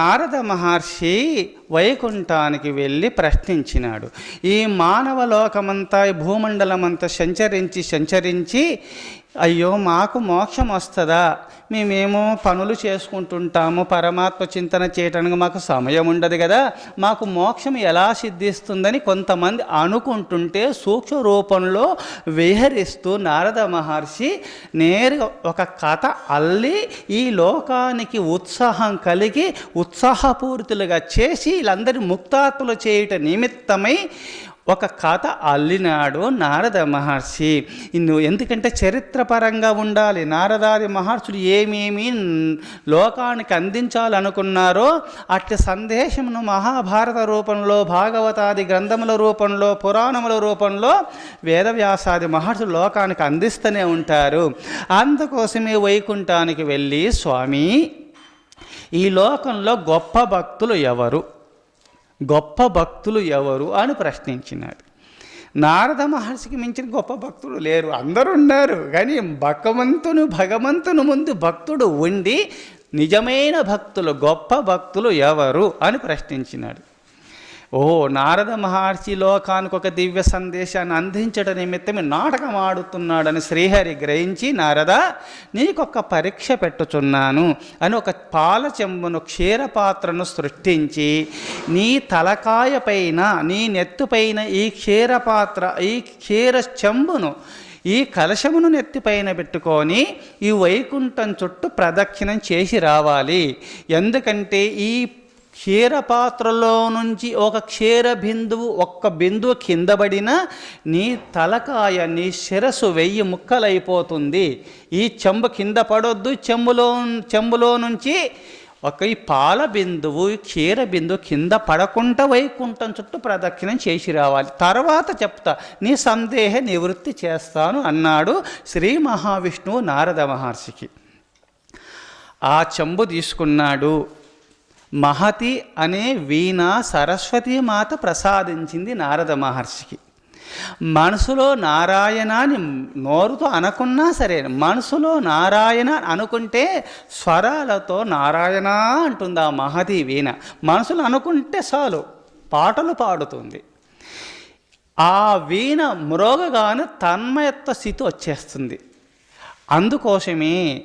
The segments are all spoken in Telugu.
నారద మహర్షి వైకుంఠానికి వెళ్ళి ప్రశ్నించినాడు. ఈ మానవ లోకమంతా ఈ భూమండలమంతా సంచరించి సంచరించి అయ్యో మాకు మోక్షం వస్తుందా? మేమేమో పనులు చేసుకుంటుంటాము పరమాత్మ చింతన చేయటానికి మాకు సమయం ఉండదు కదా. మాకు మోక్షం ఎలా సిద్ధిస్తుందని కొంతమంది అనుకుంటుంటే సూక్ష్మ రూపంలో విహరిస్తూ నారద మహర్షి నేరుగా ఒక కథ అల్లి ఈ లోకానికి ఉత్సాహం కలిగి ఉత్సాహపూరితులుగా చేసి వీళ్ళందరి ముక్తాత్మలు చేయుట నిమిత్తమై ఒక కథ అల్లినాడు నారద మహర్షి. ఇన్ను ఎందుకంటే చరిత్రపరంగా ఉండాలి. నారదాది మహర్షులు ఏమేమి లోకానికి అందించాలనుకున్నారో అట్టి సందేశమును మహాభారత రూపంలో భాగవతాది గ్రంథముల రూపంలో పురాణముల రూపంలో వేదవ్యాసాది మహర్షులు లోకానికి అందిస్తూనే ఉంటారు. అందుకోసమే వైకుంఠానికి వెళ్ళి స్వామి ఈ లోకంలో గొప్ప భక్తులు ఎవరు? గొప్ప భక్తులు ఎవరు అని ప్రశ్నించినాడు. నారద మహర్షికి మించిన గొప్ప భక్తుడు లేరు. అందరూ ఉన్నారు కానీ భగవంతును భగవంతుని ముందు భక్తుడు ఉండి నిజమైన భక్తులు గొప్ప భక్తులు ఎవరు అని ప్రశ్నించినాడు. ఓ నారద మహర్షి లోకానికి ఒక దివ్య సందేశాన్ని అందించడం నిమిత్తమే నాటకం ఆడుతున్నాడని శ్రీహరి గ్రహించి నారద నీకొక పరీక్ష పెట్టుచున్నాను అని ఒక పాల చెంబును క్షీరపాత్రను సృష్టించి నీ తలకాయ పైన నీ నెత్తుపైన ఈ క్షీరపాత్ర ఈ క్షీర చెంబును ఈ కలశమును నెత్తిపైన పెట్టుకొని ఈ వైకుంఠం చుట్టూ ప్రదక్షిణం చేసి రావాలి. ఎందుకంటే ఈ క్షీరపాత్రలో నుంచి ఒక క్షీర బిందువు ఒక్క బిందువు కిందబడిన నీ తలకాయ నీ శిరస్సు వెయ్యి ముక్కలైపోతుంది. ఈ చెంబు కింద పడొద్దు. చెంబులో చెంబులో నుంచి ఒక ఈ పాల బిందువు క్షీర బిందువు కింద పడకుండా వైకుంఠం చుట్టూ ప్రదక్షిణం చేసి రావాలి. తర్వాత చెప్తా నీ సందేహ నివృత్తి చేస్తాను అన్నాడు శ్రీ మహావిష్ణువు నారద మహర్షికి. ఆ చెంబు తీసుకున్నాడు. మహతి అనే వీణ సరస్వతి మాత ప్రసాదించింది నారద మహర్షికి. మనసులో నారాయణ అని నోరుతో అనుకున్నా సరే మనసులో నారాయణ అనుకుంటే స్వరాలతో నారాయణ అంటుంది ఆ మహతి వీణ. మనసులో అనుకుంటే చాలు పాటలు పాడుతుంది. ఆ వీణ మ్రోగగానే తన్మయత్వ స్థితి వచ్చేస్తుంది. అందుకోసమే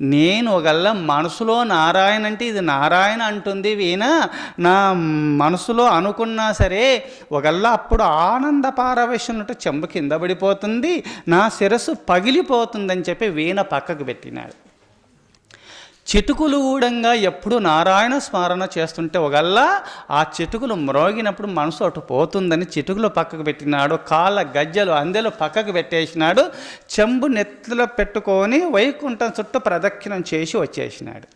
నేను ఒకళ్ళ మనసులో నారాయణ అంటే ఇది నారాయణ అంటుంది వీణ. నా మనసులో అనుకున్నా సరే ఒకళ్ళ అప్పుడు ఆనంద పారవేశం చెంబ కింద పడిపోతుంది నా శిరస్సు పగిలిపోతుందని చెప్పి వీణ పక్కకు పెట్టినాడు. చిటుకులు ఊడంగా ఎప్పుడు నారాయణ స్మరణ చేస్తుంటే ఒకల్లా ఆ చిటుకులు మ్రోగినప్పుడు మనసు అటు పోతుందని చిటుకులు పక్కకు పెట్టినాడు కాళ్ళ గజ్జలు అందెలు పక్కకు పెట్టేసినాడు చెంబు నెత్తిలో పెట్టుకొని వైకుంఠం చుట్టూ ప్రదక్షిణం చేసి వచ్చేసినాడు.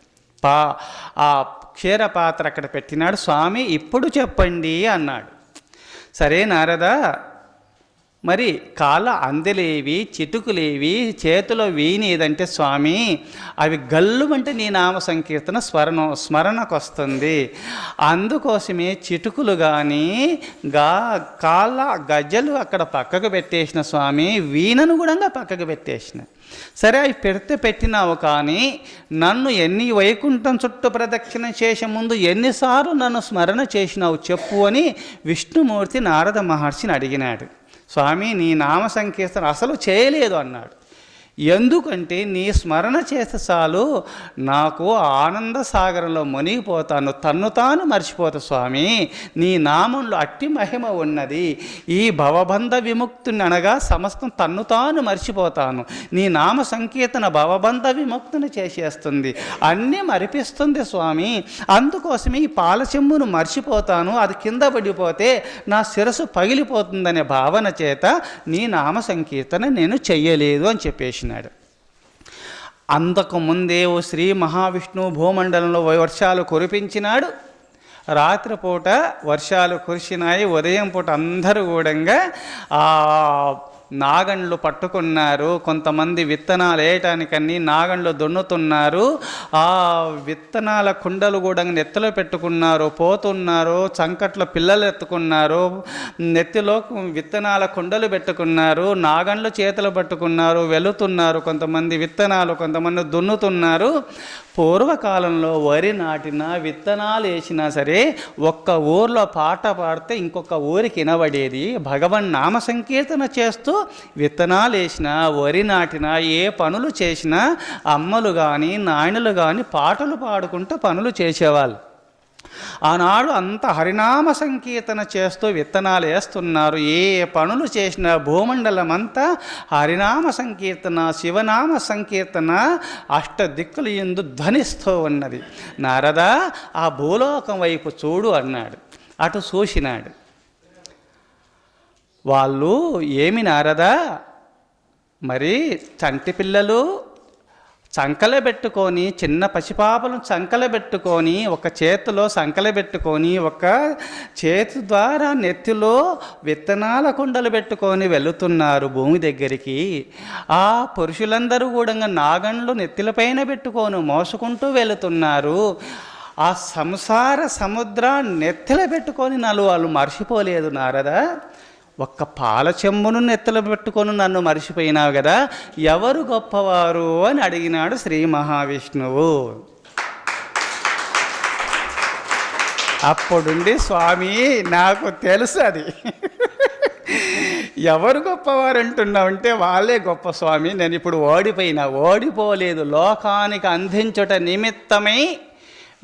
పా ఆ క్షీరపాత్ర అక్కడ పెట్టినాడు స్వామి ఇప్పుడు చెప్పండి అన్నాడు. సరే నారదా మరి కాళ్ళ అందెలేవి చిటుకులేవి చేతిలో వీనేదంటే స్వామి అవి గల్లు అంటే నీ నామ సంకీర్తన స్మరణ స్మరణకు వస్తుంది అందుకోసమే చిటుకులు కానీ గా కాళ్ళ గజ్జలు అక్కడ పక్కకు పెట్టేసిన స్వామి వీణను కూడా పక్కకు పెట్టేసిన. సరే అవి పెడితే పెట్టినావు కానీ నన్ను ఎన్ని వైకుంఠం చుట్టూ ప్రదక్షిణ చేసే ముందు ఎన్నిసార్లు నన్ను స్మరణ చేసినావు చెప్పు అని విష్ణుమూర్తి నారద మహర్షిని అడిగినాడు. స్వామి నీ నామ సంకీర్తన అసలు చేయలేదు అన్నాడు. ఎందుకంటే నీ స్మరణ చేత చాలు నాకు ఆనంద సాగరంలో మునిగిపోతాను తన్ను తాను మర్చిపోతా స్వామి. నీ నామంలో అట్టి మహిమ ఉన్నది. ఈ భవబంధ విముక్తుని అనగా సమస్తం తన్ను తాను మర్చిపోతాను. నీ నామ సంకీర్తన భవబంధ విముక్తిని చేసేస్తుంది. అన్నీ మరిపిస్తుంది స్వామి. అందుకోసమే ఈ పాలచెమ్మును మర్చిపోతాను. అది కింద పడిపోతే నా శిరస్సు పగిలిపోతుందనే భావన చేత నీ నామ సంకీర్తన నేను చెయ్యలేదు అని వచ్చినాడు అంతకు ముందే ఓ శ్రీ మహావిష్ణువు భూమండలంలో వర్షాలు కురిపించినాడు. రాత్రిపూట వర్షాలు కురిసినాయి. ఉదయం పూట అందరూ కూడంగా ఆ నాగండ్లు పట్టుకున్నారు. కొంతమంది విత్తనాలు వేయటానికని నాగండ్లు దున్నుతున్నారు. ఆ విత్తనాల కుండలు కూడా నెత్తిలో పెట్టుకున్నారు. పోతున్నారు. చంకట్లో పిల్లలు ఎత్తుకున్నారు. నెత్తిలో విత్తనాల కుండలు పెట్టుకున్నారు. నాగండ్లు చేతులు పట్టుకున్నారు. వెళుతున్నారు. కొంతమంది విత్తనాలు కొంతమంది దున్నుతున్నారు. పూర్వకాలంలో వరి నాటినా విత్తనాలు వేసినా సరే ఒక్క ఊర్లో పాట పాడితే ఇంకొక ఊరికి వినబడేది. భగవన్ నామ సంకీర్తన చేస్తూ విత్తనాలు వేసినా వరి నాటినా ఏ పనులు చేసినా అమ్మలు కానీ నాయనలు కానీ పాటలు పాడుకుంటూ పనులు చేసేవాళ్ళు. ఆనాడు అంత హరినామ సంకీర్తన చేస్తూ విత్తనాలు వేస్తున్నారు. ఏ పనులు చేసినా భూమండలం అంతా హరినామ సంకీర్తన శివనామ సంకీర్తన అష్ట దిక్కులు ఎందు ధ్వనిస్తూ ఉన్నది. నారద ఆ భూలోకం వైపు చూడు అన్నాడు. అటు చూసినాడు. వాళ్ళు ఏమి నారదా? మరి చంటి పిల్లలు చంకల పెట్టుకొని చిన్న పసిపాపలను చంకల పెట్టుకొని ఒక చేతిలో సంకల పెట్టుకొని ఒక చేతి ద్వారా నెత్తిలో విత్తనాల కుండలు పెట్టుకొని వెళుతున్నారు భూమి దగ్గరికి. ఆ పురుషులందరూ కూడా నాగండ్లు నెత్తిలపైన పెట్టుకొని మోసుకుంటూ వెళుతున్నారు. ఆ సంసార సముద్రాన్ని నెత్తిల పెట్టుకొని నలు వాళ్ళు మర్చిపోలేదు నారదా. ఒక్క పాల చెమ్మును నెత్తలు పెట్టుకొని నన్ను మర్చిపోయినావు కదా ఎవరు గొప్పవారు అని అడిగినాడు శ్రీ మహావిష్ణువు. అప్పుడుండి స్వామి నాకు తెలుసు అది. ఎవరు గొప్పవారు అంటున్నావంటే వాళ్ళే గొప్ప స్వామి నేను ఇప్పుడు ఓడిపోయినా ఓడిపోలేదు లోకానికి అందించట నిమిత్తమై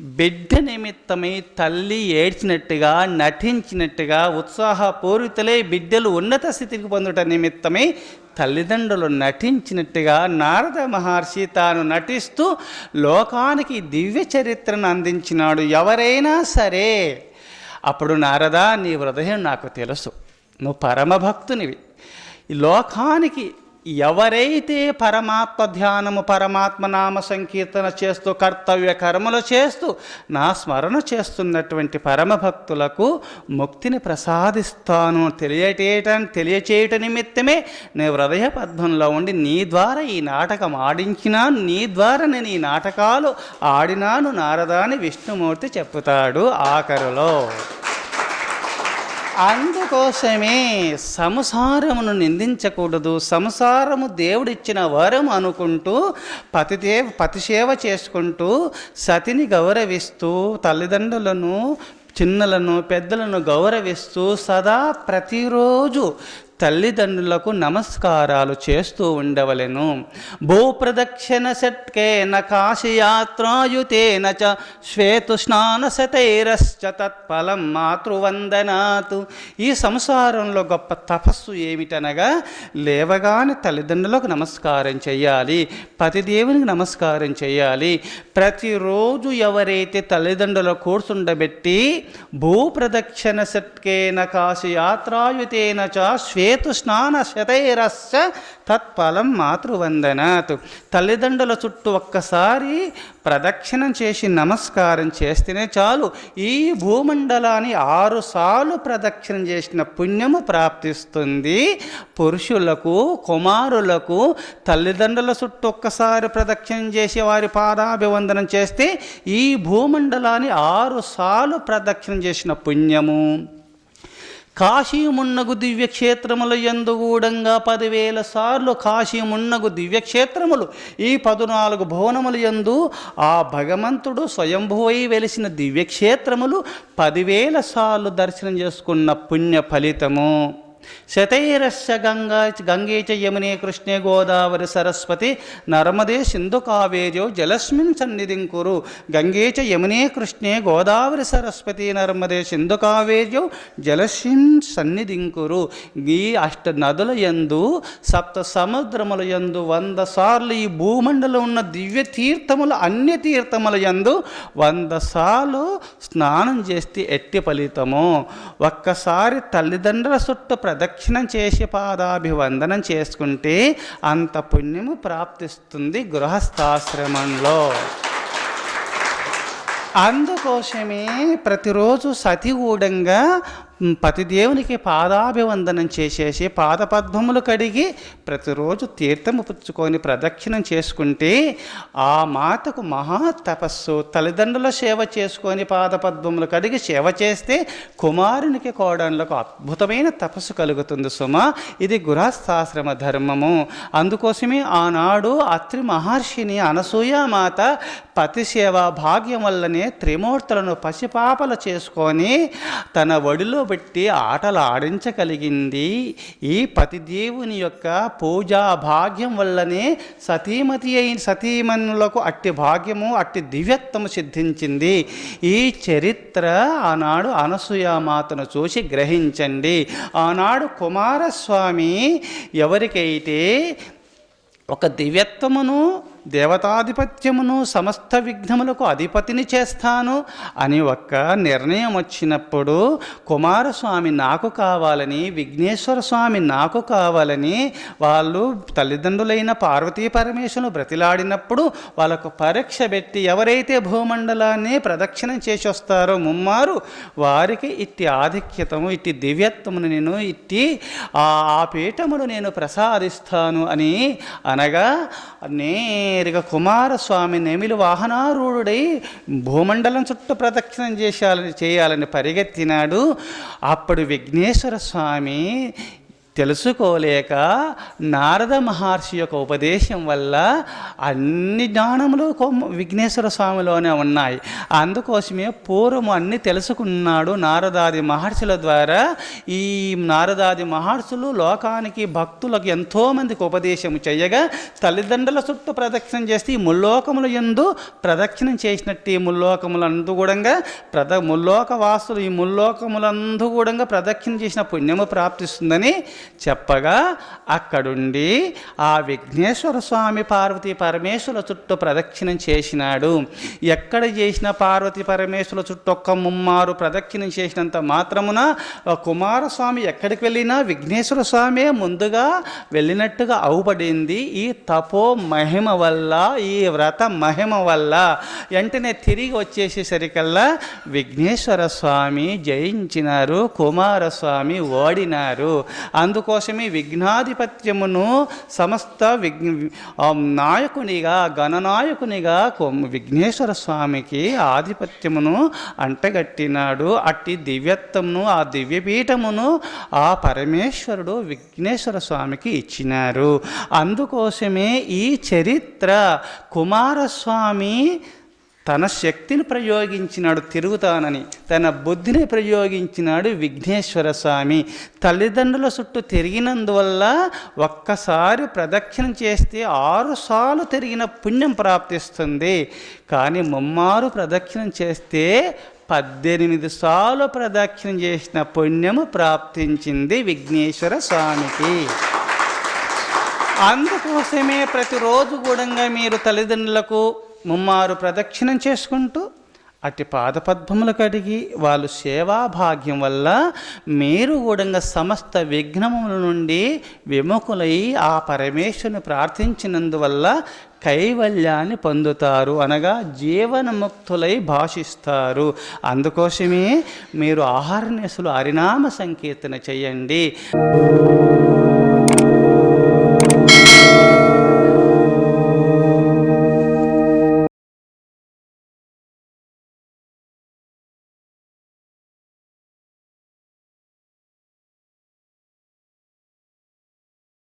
బిడ్డ నిమిత్తమై తల్లి ఏడ్చినట్టుగా నటించినట్టుగా ఉత్సాహపూరితలే బిడ్డలు ఉన్నత స్థితికి పొందుట నిమిత్తమై తల్లిదండ్రులు నటించినట్టుగా నారద మహర్షి తాను నటిస్తూ లోకానికి దివ్య చరిత్రను అందించినాడు. ఎవరైనా సరే అప్పుడు నారద నీ హృదయం నాకు తెలుసు. నువ్వు పరమభక్తునివి. ఈ లోకానికి ఎవరైతే పరమాత్మ ధ్యానము పరమాత్మ నామ సంకీర్తన చేస్తూ కర్తవ్య కర్మలు చేస్తూ నా స్మరణ చేస్తున్నటువంటి పరమభక్తులకు ముక్తిని ప్రసాదిస్తాను. తెలియటేయటం తెలియచేయట నిమిత్తమే నేను హృదయ పద్మంలో ఉండి నీ ద్వారా ఈ నాటకం ఆడించినాను నీ ద్వారా నేను ఈ నాటకాలు ఆడినాను నారదాని విష్ణుమూర్తి చెప్తాడు ఆఖరులో. అందుకోసమే సంసారమును నిందించకూడదు. సంసారము దేవుడిచ్చిన వరం అనుకుంటూ పతిదే పతిసేవ చేసుకుంటూ సతిని గౌరవిస్తూ తల్లిదండ్రులను చిన్నలను పెద్దలను గౌరవిస్తూ సదా ప్రతిరోజు తల్లిదండ్రులకు నమస్కారాలు చేస్తూ ఉండవలెను. భూప్రదక్షిణ షట్కేన కాశీయాత్రాయుతేన చ శ్వేతుస్నానశతైరశ్చ తత్ఫలం మాతృవందనాతు. ఈ సంసారంలో గొప్ప తపస్సు ఏమిటనగా లేవగానే తల్లిదండ్రులకు నమస్కారం చేయాలి పతిదేవునికి నమస్కారం చేయాలి ప్రతిరోజు ఎవరైతే తల్లిదండ్రుల కూర్చుండబెట్టి భూప్రదక్షిణ షట్కేన కాశీయాత్రాయుతేన చ శ్వే హేతు స్నాన శతైరస్య తత్ఫలం మాతృవందనాత్. తల్లిదండ్రుల చుట్టూ ఒక్కసారి ప్రదక్షిణం చేసి నమస్కారం చేస్తేనే చాలు. ఈ భూమండలాన్ని ఆరుసార్లు ప్రదక్షిణం చేసిన పుణ్యము ప్రాప్తిస్తుంది. పురుషులకు కుమారులకు తల్లిదండ్రుల చుట్టూ ఒక్కసారి ప్రదక్షిణం చేసి వారి పాదాభివందనం చేస్తే ఈ భూమండలాన్ని ఆరుసార్లు ప్రదక్షిణం చేసిన పుణ్యము. కాశీమున్నగు దివ్యక్షేత్రముల ఎందు గూడంగా పదివేల సార్లు కాశీమున్నగు దివ్యక్షేత్రములు ఈ పదునాలుగు భువనముల యందు ఆ భగవంతుడు స్వయంభువై వెలిసిన దివ్యక్షేత్రములు పదివేల సార్లు దర్శనం చేసుకున్న పుణ్య ఫలితము. శతైరస్య గంగా గంగే చ యమునే కృష్ణే గోదావరి సరస్వతి నర్మదే సింధు కావేజో జలస్మిన్ సన్నిధిం కురు. గంగే చ యమునే కృష్ణే గోదావరి సరస్వతి నర్మదే సింధు కావేజో జలస్మిన్ సన్నిధిం కురు. ఈ అష్ట నదుల యందు సప్త సముద్రముల యందు వంద సార్లు ఈ భూమండలం ఉన్న దివ్య తీర్థముల అన్ని తీర్థముల యందు వంద సార్లు స్నానం చేస్తే ఎట్టి ఫలితము? ఒక్కసారి తల్లిదండ్రుల చుట్టూ ప్రదక్షిణం చేసి పాదాభివందనం చేసుకుంటే అంత పుణ్యము ప్రాప్తిస్తుంది గృహస్థాశ్రమంలో. అందుకోసమే ప్రతిరోజు సతిగూడంగా పతిదేవునికి పాదాభివందనం చేసేసి పాదపద్మములు కడిగి ప్రతిరోజు తీర్థము పుచ్చుకొని ప్రదక్షిణం చేసుకుంటే ఆ మాతకు మహా తపస్సు. తల్లిదండ్రుల సేవ చేసుకొని పాదపద్మములు కడిగి సేవ చేస్తే కుమారునికి కోడళ్ళకు అద్భుతమైన తపస్సు కలుగుతుంది సుమ. ఇది గృహస్థాశ్రమ ధర్మము. అందుకోసమే ఆనాడు అత్రి మహర్షిని అనసూయామాత పతి సేవ భాగ్యం వల్లనే త్రిమూర్తులను పసిపాపలు చేసుకొని తన ఒడిలో పెట్టి ఆటలు ఆడించగలిగింది. ఈ పతిదేవుని యొక్క పూజా భాగ్యం వల్లనే సతీమతి అయిన సతీమణులకు అట్టి భాగ్యము అట్టి దివ్యత్వము సిద్ధించింది. ఈ చరిత్ర ఆనాడు అనసూయమాతను చూసి గ్రహించండి. ఆనాడు కుమారస్వామి ఎవరికైతే ఒక దివ్యత్వమును దేవతాధిపత్యమును సమస్త విఘ్నములకు అధిపతిని చేస్తాను అని ఒక్క నిర్ణయం వచ్చినప్పుడు కుమారస్వామి నాకు కావాలని విఘ్నేశ్వర స్వామి నాకు కావాలని వాళ్ళు తల్లిదండ్రులైన పార్వతీ పరమేశ్వరులు బ్రతిలాడినప్పుడు వాళ్ళకు పరీక్ష పెట్టి ఎవరైతే భూమండలాన్ని ప్రదక్షిణం చేసి వస్తారో ముమ్మారు వారికి ఇట్టి ఆధిక్యతము ఇట్టి దివ్యత్వమును నేను ఇట్టి ఆ ఆ పీఠమును నేను ప్రసాదిస్తాను అని అనగా నే నేరుగా కుమారస్వామి నెమిలి వాహనారూఢుడై భూమండలం చుట్టూ ప్రదక్షిణం చేసాలని చేయాలని పరిగెత్తినాడు. అప్పుడు విఘ్నేశ్వర స్వామి తెలుసుకోలేక నారద మహర్షి యొక్క ఉపదేశం వల్ల అన్ని జ్ఞానములు విఘ్నేశ్వర స్వామిలోనే ఉన్నాయి. అందుకోసమే పూర్వం అన్ని తెలుసుకున్నాడు నారదాది మహర్షుల ద్వారా. ఈ నారదాది మహర్షులు లోకానికి భక్తులకు ఎంతోమందికి ఉపదేశం చేయగా తల్లిదండ్రుల చుట్టూ ప్రదక్షిణం చేస్తే ఈ ముల్లోకముల ఎందు ప్రదక్షిణం చేసినట్టు ఈ ముల్లోకములందు కూడా ప్రద ముల్లోక వాసులు ఈ ముల్లోకములందు కూడా ప్రదక్షిణ చేసిన పుణ్యము ప్రాప్తిస్తుందని చెప్పగా అక్కడుండి ఆ విఘ్నేశ్వర స్వామి పార్వతీ పరమేశ్వరుల చుట్టూ ప్రదక్షిణం చేసినాడు. ఎక్కడ చేసిన పార్వతీ పరమేశ్వరుల చుట్టూ ఒక్క ముమ్మారు ప్రదక్షిణం చేసినంత మాత్రమున కుమారస్వామి ఎక్కడికి వెళ్ళినా విఘ్నేశ్వర స్వామి ముందుగా వెళ్ళినట్టుగా అవుపడింది. ఈ తపో మహిమ వల్ల ఈ వ్రత మహిమ వల్ల వెంటనే తిరిగి వచ్చేసేసరికల్లా విఘ్నేశ్వర స్వామి జయించినారు కుమారస్వామి ఓడినారు. అందుకోసమే విఘ్నాధిపత్యమును సమస్త విఘ్ నాయకునిగా గణనాయకునిగా విఘ్నేశ్వర స్వామికి ఆధిపత్యమును అంటగట్టినాడు. అట్టి దివ్యత్వమును ఆ దివ్యపీఠమును ఆ పరమేశ్వరుడు విఘ్నేశ్వర స్వామికి ఇచ్చినారు. అందుకోసమే ఈ చరిత్ర కుమారస్వామి తన శక్తిని ప్రయోగించినాడు తిరుగుతానని తన బుద్ధిని ప్రయోగించినాడు విఘ్నేశ్వర స్వామి. తల్లిదండ్రుల చుట్టూ తిరిగినందువల్ల ఒక్కసారి ప్రదక్షిణ చేస్తే ఆరుసార్లు తిరిగిన పుణ్యం ప్రాప్తిస్తుంది. కానీ ముమ్మారు ప్రదక్షిణం చేస్తే పద్దెనిమిది సార్లు ప్రదక్షిణ చేసిన పుణ్యము ప్రాప్తించింది విఘ్నేశ్వర స్వామికి. అందుకోసమే ప్రతిరోజు కూడా మీరు తల్లిదండ్రులకు ముమ్మారు ప్రదక్షిణం చేసుకుంటూ అట్టి పాదపద్మములు కడిగి వాళ్ళు సేవాభాగ్యం వల్ల మీరు కూడా సమస్త విఘ్నముల నుండి విముఖులై ఆ పరమేశ్వరుని ప్రార్థించినందువల్ల కైవల్యాన్ని పొందుతారు అనగా జీవనముక్తులై భాషిస్తారు. అందుకోసమే మీరు ఆహారనేసులు హరినామ సంకీర్తన చేయండి.